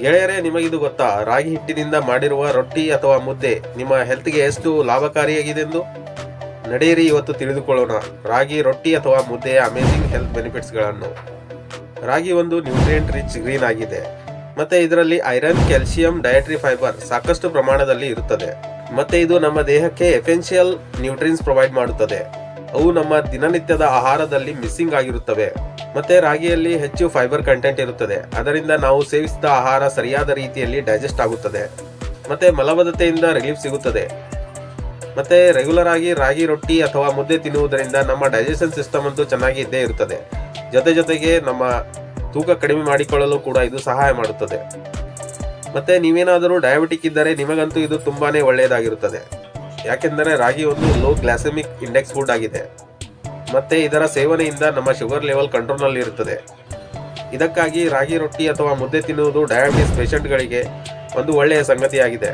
ಗೆಳೆಯರೇ, ನಿಮಗಿದು ಗೊತ್ತಾ? ರಾಗಿ ಹಿಟ್ಟಿನಿಂದ ಮಾಡಿರುವ ರೊಟ್ಟಿ ಅಥವಾ ಮುದ್ದೆ ನಿಮ್ಮ ಹೆಲ್ತ್ಗೆ ಎಷ್ಟು ಲಾಭಕಾರಿಯಾಗಿದೆಂದು? ನಡೆಯಿರಿ, ಇವತ್ತು ತಿಳಿದುಕೊಳ್ಳೋಣ. ರಾಗಿ, ರೊಟ್ಟಿ ಅಥವಾ ಮುದ್ದೆಯ ಅಮೇಜಿಂಗ್ ಹೆಲ್ತ್ ಬೆನಿಫಿಟ್ಸ್ಗಳನ್ನು. ರಾಗಿ ಒಂದು ನ್ಯೂಟ್ರಿಯೆಂಟ್ ರಿಚ್ ಗ್ರೀನ್ ಆಗಿದೆ. ಮತ್ತೆ ಇದರಲ್ಲಿ ಐರನ್, ಕ್ಯಾಲ್ಸಿಯಂ, ಡಯಟ್ರಿ ಫೈಬರ್ ಸಾಕಷ್ಟು ಪ್ರಮಾಣದಲ್ಲಿ ಇರುತ್ತದೆ. ಮತ್ತೆ ಇದು ನಮ್ಮ ದೇಹಕ್ಕೆ ಎಫೆನ್ಷಿಯಲ್ ನ್ಯೂಟ್ರಿನ್ಸ್ ಪ್ರೊವೈಡ್ ಮಾಡುತ್ತದೆ. ಅವು ನಮ್ಮ ದಿನನಿತ್ಯದ ಆಹಾರದಲ್ಲಿ ಮಿಸ್ಸಿಂಗ್ ಆಗಿರುತ್ತವೆ. ಮತ್ತೆ ರಾಗಿಯಲ್ಲಿ ಹೆಚ್ಚು ಫೈಬರ್ ಕಂಟೆಂಟ್ ಇರುತ್ತದೆ. ಅದರಿಂದ ನಾವು ಸೇವಿಸಿದ ಆಹಾರ ಸರಿಯಾದ ರೀತಿಯಲ್ಲಿ ಡೈಜೆಸ್ಟ್ ಆಗುತ್ತದೆ. ಮತ್ತೆ ಮಲಬದ್ಧತೆಯಿಂದ ರಿಲೀಫ್ ಸಿಗುತ್ತದೆ. ಮತ್ತೆ ರೆಗ್ಯುಲರ್ ಆಗಿ ರಾಗಿ ರೊಟ್ಟಿ ಅಥವಾ ಮುದ್ದೆ ತಿನ್ನುವುದರಿಂದ ನಮ್ಮ ಡೈಜೆಷನ್ ಸಿಸ್ಟಮ್ ಅಂತೂ ಚೆನ್ನಾಗಿ ಇದ್ದೇ ಇರುತ್ತದೆ. ಜೊತೆ ಜೊತೆಗೆ ನಮ್ಮ ತೂಕ ಕಡಿಮೆ ಮಾಡಿಕೊಳ್ಳಲು ಕೂಡ ಇದು ಸಹಾಯ ಮಾಡುತ್ತದೆ. ಮತ್ತೆ ನೀವೇನಾದರೂ ಡಯಾಬಿಟಿಕ್ ಇದ್ದರೆ ನಿಮಗಂತೂ ಇದು ತುಂಬಾ ಒಳ್ಳೆಯದಾಗಿರುತ್ತದೆ. ಯಾಕೆಂದರೆ ರಾಗಿ ಒಂದು ಲೋ ಗ್ಲಾಸೆಮಿಕ್ ಇಂಡೆಕ್ಸ್ ಫುಡ್ ಆಗಿದೆ. ಮತ್ತೆ ಇದರ ಸೇವನೆಯಿಂದ ನಮ್ಮ ಶುಗರ್ ಲೆವೆಲ್ ಕಂಟ್ರೋಲ್ನಲ್ಲಿ ಇರುತ್ತದೆ ಇದಕ್ಕಾಗಿ ರಾಗಿ ರೊಟ್ಟಿ ಅಥವಾ ಮುದ್ದೆ ತಿನ್ನುವುದು ಡಯಾಬಿಟಿಸ್ ಪೇಷಂಟ್ಗಳಿಗೆ ಒಂದು ಒಳ್ಳೆಯ ಸಂಗತಿಯಾಗಿದೆ.